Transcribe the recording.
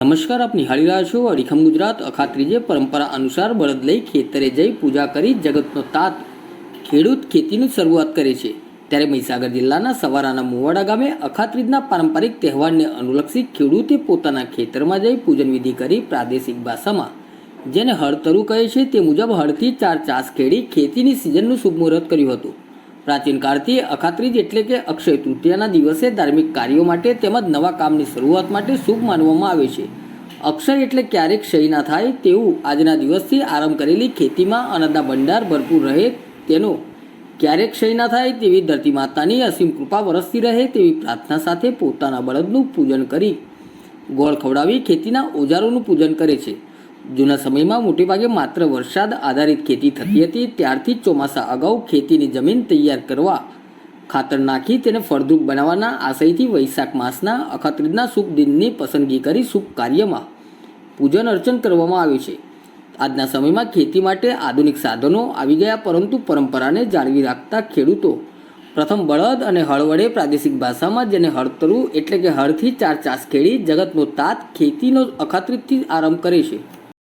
નમસ્કાર, આપ નિહાળી રહ્યા છો અડીખમ ગુજરાત, અખાત્રીજે પરંપરા અનુસાર બળદ લઈ ખેતરે જઈ પૂજા કરી જગતનો તાત, ખેડૂત ખેતીની શરૂઆત કરે છે. ત્યારે મહીસાગર જિલ્લાના સવારાના મુવાડા ગામે અખાત્રીજના પારંપરિક તહેવારને અનુલક્ષી ખેડૂતે પોતાના ખેતરમાં જઈ પૂજન વિધિ કરી પ્રાદેશિક ભાષામાં, જેને હળતરું કહે છે તે મુજબ હળથી ચાર ચાસ ખેડી ખેતીની સિઝનનું શુભ મુહૂર્ત કર્યું હતું. પ્રાચીન કાળથી અખાત્રીજ એટલે કે અક્ષય તૃતીયાના દિવસે ધાર્મિક કાર્યો માટે તેમજ નવા કામની શરૂઆત માટે શુભ માનવામાં આવે છે. અક્ષય એટલે ક્યારેક ક્ષય ના થાય તેવું આજના દિવસથી આરંભ કરેલી ખેતીમાં અનાજના ભંડાર ભરપૂર રહે તેનો. ક્યારેક ક્ષય ના થાય તેવી ધરતી માતાની અસીમ કૃપા વરસતી રહે તેવી પ્રાર્થના સાથે પોતાના બળદનું પૂજન કરી ગોળ ખવડાવી ખેતીના ઓજારોનું પૂજન કરે છે. જૂના સમયમાં મોટેભાગે માત્ર વરસાદ આધારિત ખેતી થતી હતી. ત્યારથી ચોમાસા અગાઉ ખેતીની જમીન તૈયાર કરવા ખાતર નાખી તેને ફળદ્રુપ બનાવવાના આશયથી વૈશાખ માસના અખાત્રીજના શુભ દિનની પસંદગી કરી શુભ કાર્યમાં પૂજન અર્ચન કરવામાં આવે છે. આજના સમયમાં ખેતી માટે આધુનિક સાધનો આવી ગયા, પરંતુ પરંપરાને જાળવી રાખતા ખેડૂતો પ્રથમ બળદ અને હળ વડે પ્રાદેશિક ભાષામાં જેને હળતરું એટલે કે હળથી ચાર ચાસ ખેડી જગતનો તાત ખેતીનો અખાત્રીજથી આરંભ કરે છે.